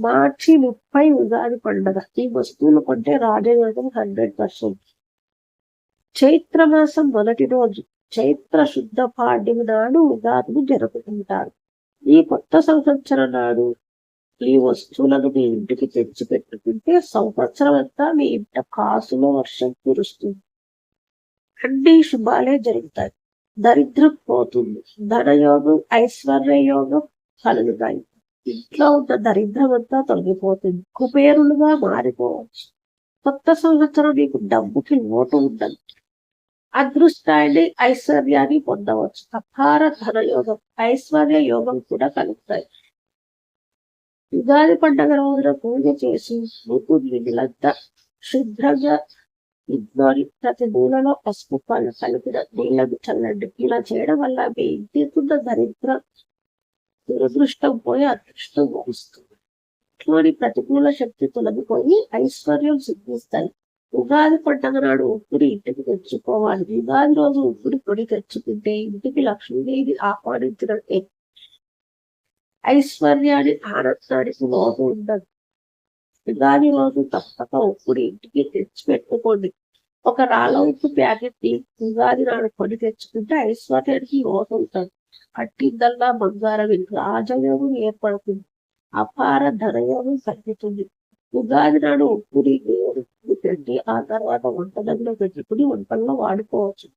మార్చి ముప్పై ఉగాది పండుగ. ఈ వస్తువులు కొంటే రాజయోగం హండ్రెడ్ పర్సెంట్. చైత్రమాసం మొదటి రోజు చైత్ర శుద్ధ పాడ్యమి నాడు ఉగాదిని జరుపుకుంటారు. ఈ కొత్త సంవత్సరం నాడు ఈ వస్తువులను మీ ఇంటికి తెచ్చి పెట్టుకుంటే సంవత్సరం అంతా మీ ఇంట కాసులో వర్షం కురుస్తుంది. అన్ని శుభాలే జరుగుతాయి. దరిద్రం పోతుంది. ధనయోగం ఐశ్వర్య యోగం కలుగుతాయి. ఇంట్లో ఉన్న దరిద్రం అంతా తొలగిపోతుంది. కుబేరులుగా మారిపోవచ్చు కొత్త సంవత్సరం మీకు డబ్బుకి ఓటు ఉండదు. అదృష్టాన్ని ఐశ్వర్యాన్ని పొందవచ్చు. అపార ధన యోగం ఐశ్వర్య యోగం కూడా కలుగుతాయి. ఉగాది పండుగ రోజున పూజ చేసి మీకు నీళ్ళంతా శుభ్రంగా ఇంట్లోని ప్రతి మూలలో పసుపు పళ్ళు కలిపిన నీళ్ళను చల్లండి. ఇలా చేయడం వల్ల మీ ఇంటికున్న దరిద్రం దురదృష్టం పోయి అదృష్టం వస్తుంది. ఇటువంటి ప్రతికూల శక్తి తొలగిపోయి ఐశ్వర్యం సిద్ధిస్తాయి. ఉగాది పండుగ నాడు ఉప్పుడి ఇంటికి తెచ్చుకోవాలి. ఉగాది రోజు ఉప్పుడి పొడి తెచ్చుకుంటే ఇంటికి లక్ష్మీదేవి ఆహ్వానించినట్టే ఐశ్వర్యాన్ని ఆనందానికి లోపు ఉండదు. ఉగాది రోజు తప్పక ఉప్పుడి ఇంటికి తెచ్చి పెట్టుకోండి. ఒక రాళ్ళ ఉప్పు ప్యాకెట్ ఉగాది నాడు కొని తెచ్చుకుంటే ఐశ్వర్యానికి లోటు ఉంటుంది. పట్టిందల్లా బంగారం రాజయోగం ఏర్పడుతుంది. అపార ధనయోగం కలుగుతుంది. ఉగాది నాడు ఉప్పుని ఉప్పు పెట్టి ఆ తర్వాత వంట గదిలో పెట్టుకుని వంటల్లో వాడుకోవచ్చు.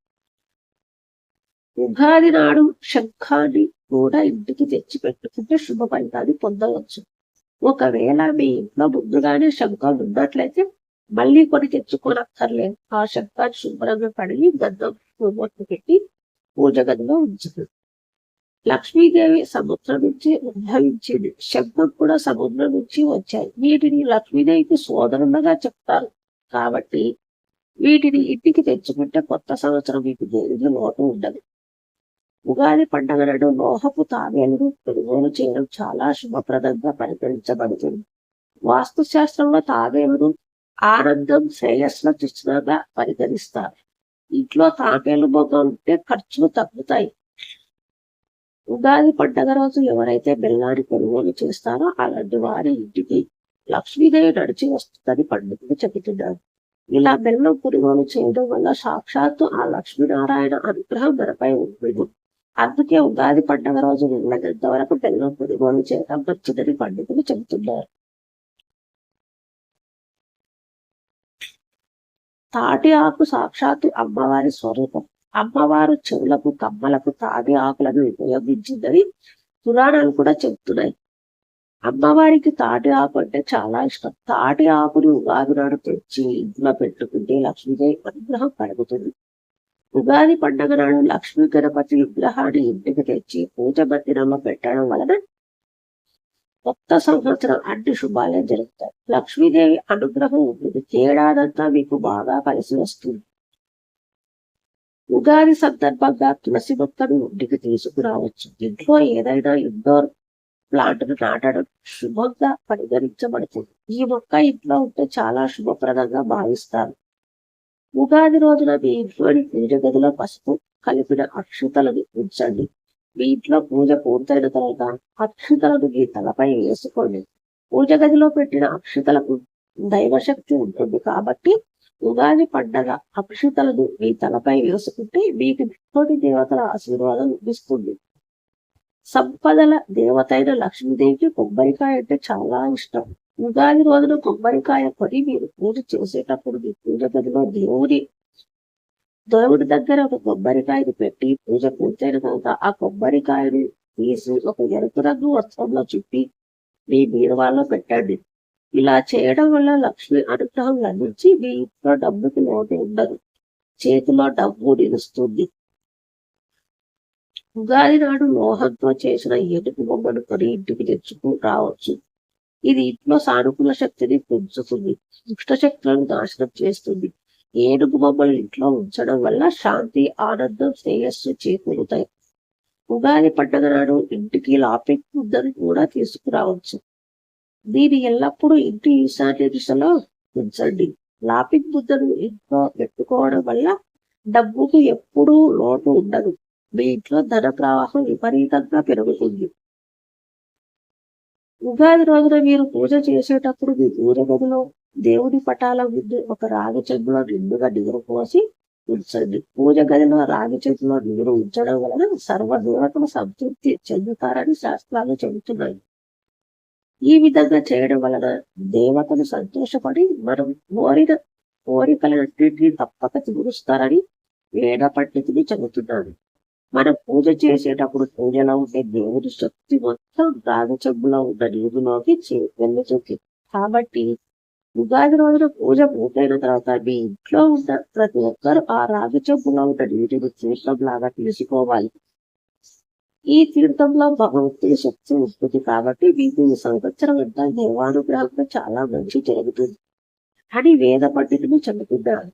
ఉగాది నాడు శంఖాన్ని కూడా ఇంటికి తెచ్చి పెట్టుకుంటే శుభ ఫలితాన్ని పొందవచ్చు. ఒకవేళ మీ ఇంట్లో ముందుగానే శంఖం ఉన్నట్లయితే మళ్ళీ కొని తెచ్చుకోనక్కర్లేదు ఆ శంఖాన్ని శుభ్రంగా కడిగి గద్దం పెట్టి పూజ గదిలో ఉంచుతుంది. లక్ష్మీదేవి సముద్రం నుంచి ఉద్భవించింది. శబ్దం కూడా సముద్రం నుంచి వచ్చాయి. వీటిని లక్ష్మీదేవికి సోదరులుగా చెప్తారు. కాబట్టి వీటిని ఇంటికి తెచ్చుకుంటే కొత్త సంవత్సరం మీకు దేనికి లోటు ఉండదు. ఉగాది పండుగ నాడు లోహపు తాబేలను కొనుగోలు చేయడం చాలా శుభప్రదంగా పరిగణించబడుతుంది. వాస్తు శాస్త్రంలో తాబేలను ఆనందం శ్రేయస్సుల చిహ్నంగా పరిగణిస్తారు. ఇంట్లో తాబేలు బొమ్మ ఉంటే ఖర్చులు తగ్గుతాయి. ఉగాది పండుగ రోజు ఎవరైతే బెల్లాన్ని కొనుగోలు చేస్తారో అలాంటి వారి ఇంటికి లక్ష్మీదేవి నడిచి వస్తుందని పండితులు చెబుతున్నారు. ఇలా బెల్లం కొనుగోలు చేయడం వల్ల సాక్షాత్తు ఆ లక్ష్మీనారాయణ అనుగ్రహం మనపై ఉంటుంది. అందుకే ఉగాది పండుగ రోజు వెళ్ళనంత వరకు బెల్లం కొనుగోలు చేయడం మంచిదని పండితులు చెబుతున్నారు. తాటి ఆకు సాక్షాత్తు అమ్మవారి స్వరూపం. అమ్మవారు చెవులకు కమ్మలకు తాటి ఆకులను ఉపయోగించిందని పురాణాలు కూడా చెబుతున్నాయి అమ్మవారికి తాటి ఆకు అంటే చాలా ఇష్టం. తాటి ఆకుని ఉగాది నాడు తెచ్చి ఇంట్లో పెట్టుకుంటే లక్ష్మీదేవి అనుగ్రహం కలుగుతుంది. ఉగాది పండుగ నాడు లక్ష్మీ గణపతి విగ్రహాన్ని ఇంటికి తెచ్చి పూజ మందిరంలో పెట్టడం వలన కొత్త సంవత్సరం అన్ని శుభాలే జరుగుతాయి. లక్ష్మీదేవి అనుగ్రహం ఉంటుంది. ఏడాదంతా మీకు బాగా కలిసి వస్తుంది. ఉగాది సందర్భంగా తులసి మొక్కను ఇంటికి తీసుకురావచ్చు. ఇంట్లో ఏదైనా ఇండోర్ ప్లాంట్ను నాటడం శుభంగా పరిగణించబడుతుంది. ఈ మొక్క ఇంట్లో ఉంటే చాలా శుభప్రదంగా భావిస్తారు. ఉగాది రోజున మీ ఇంట్లోని పూజ గదిలో పసుపు కలిపిన అక్షతలను ఉంచండి. మీ ఇంట్లో పూజ పూర్తయిన తర్వాత అక్షతలను మీ తలపై వేసుకోండి. పూజ గదిలో పెట్టిన అక్షతలకు దైవశక్తి ఉంటుంది కాబట్టి ఉగాది పండగ అక్షతలను మీ తలపై వేసుకుంటే మీకు తోటి దేవతల ఆశీర్వాదం లభిస్తుంది. సంపదల దేవతైన లక్ష్మీదేవికి కొబ్బరికాయ అంటే చాలా ఇష్టం. ఉగాది రోజున కొబ్బరికాయ కొని మీరు పూజ చేసేటప్పుడు మీ పూజ గదిలో దేవుని దేవుడి దగ్గర ఒక కొబ్బరికాయను పెట్టి పూజ పూర్తయిన తర్వాత ఆ కొబ్బరికాయను తీసి ఒక ఎరుపు రంగు వస్త్రంలో చుట్టి మీ బీరువాలో పెట్టండి. ఇలా చేయడం వల్ల లక్ష్మి అనుగ్రహం లభించి మీ ఇంట్లో డబ్బుకి లోటు ఉండదు. చేతిలో డబ్బు నిలుస్తుంది. ఉగాది నాడు లోహంతో చేసిన ఏనుగు బొమ్మను కొని ఇంటికి తెచ్చుకు రావచ్చు. ఇది ఇంట్లో సానుకూల శక్తిని పెంచుతుంది. దుష్ట శక్తులను నాశనం చేస్తుంది. ఏనుగు బొమ్మలు ఇంట్లో ఉంచడం వల్ల శాంతి ఆనందం శ్రేయస్సు చేకూరుతాయి. ఉగాది పండుగ నాడు ఇంటికి లాపింగ్ ఉందని కూడా తీసుకురావచ్చు. దీని ఎల్లప్పుడూ ఇంటి ఈశాన్య దిశలో ఉంచండి. లాపింగ్ ముద్దను ఇంట్లో పెట్టుకోవడం వల్ల డబ్బుకు ఎప్పుడూ లోటు ఉండదు. మీ ఇంట్లో ధన ప్రవాహం విపరీతంగా పెరుగుతుంది. ఉగాది రోజున మీరు పూజ చేసేటప్పుడు మీ పూజ గదిలో దేవుని పటాల ముందు ఒక రాగి చెంబులో నిండుగా నీరు పోసి ఉంచండి. పూజ గదిలో రాగి చెంబులో నీరు ఉంచడం వలన సర్వ దేవతలు సంతృప్తి చెందుతారని శాస్త్రాలు చెబుతున్నాయి. ఈ విధంగా చేయడం వలన దేవతలు సంతోషపడి మనం కోరిన కోరికలన్నింటినీ తప్పక తీరుస్తారని వేద పండితుని చెబుతున్నాడు. మనం పూజ చేసేటప్పుడు పూజలో ఉండే దేవుడి శక్తి మొత్తం రాగి చెంబులో ఉన్న నీరులోకి చే- కాబట్టి ఉగాది రోజున పూజ పూర్తయిన తర్వాత మీ ఇంట్లో ఉన్న ప్రతి ఒక్కరు ఆ రాగి చెంబులో ఉన్న నీటిని తీర్థంలాగా తీసుకోవాలి. ఈ తీర్థంలో భగవంతుడి శక్తి ఉంటుంది కాబట్టి వీటిని సంవత్సరం అంతా దేవానుగ్రహంగా చాలా మంచి జరుగుతుంది. అని వేద పండితులు చెబుతున్నారు.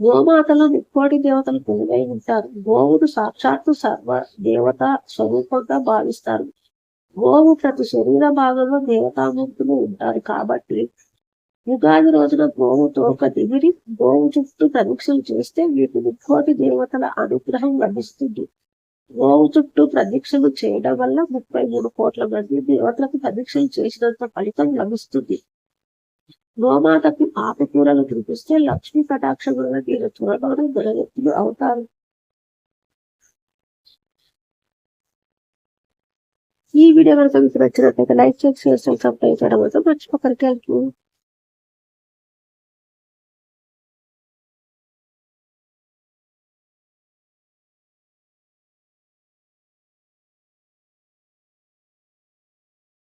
గోమాతలో ముక్కోటి దేవతలు కొలువై ఉంటారు? గోవును సాక్షాత్తు సర్వ దేవత స్వరూపంగా భావిస్తారు. గోవు ప్రతి శరీర భాగంలో దేవతామూర్తులు ఉంటారు కాబట్టి ఉగాది రోజున గోవుతో ఒక దిగిరి గోవు చుట్టూ ప్రదక్షిణలు చేస్తే మీకు నిక్కోటి దేవతల అనుగ్రహం లభిస్తుంది? గోవు చుట్టూ ప్రదక్షిణలు చేయడం వల్ల ముప్పై మూడు కోట్ల మంది దేవతలకు ప్రదక్షిణలు చేసినంత ఫలితం లభిస్తుంది. గోమాతకి ఆకుకూరలు తినిపిస్తే లక్ష్మీ కటాక్ష వలన త్వరలోనే ధనవంతులు అవుతారు. ఈ వీడియో కనుక మీకు నచ్చినట్లయితే లైక్ చేసి సబ్స్క్రైబ్ చేయడం మాత్రం మర్చిపోకరికి థ్యాంక్ యూ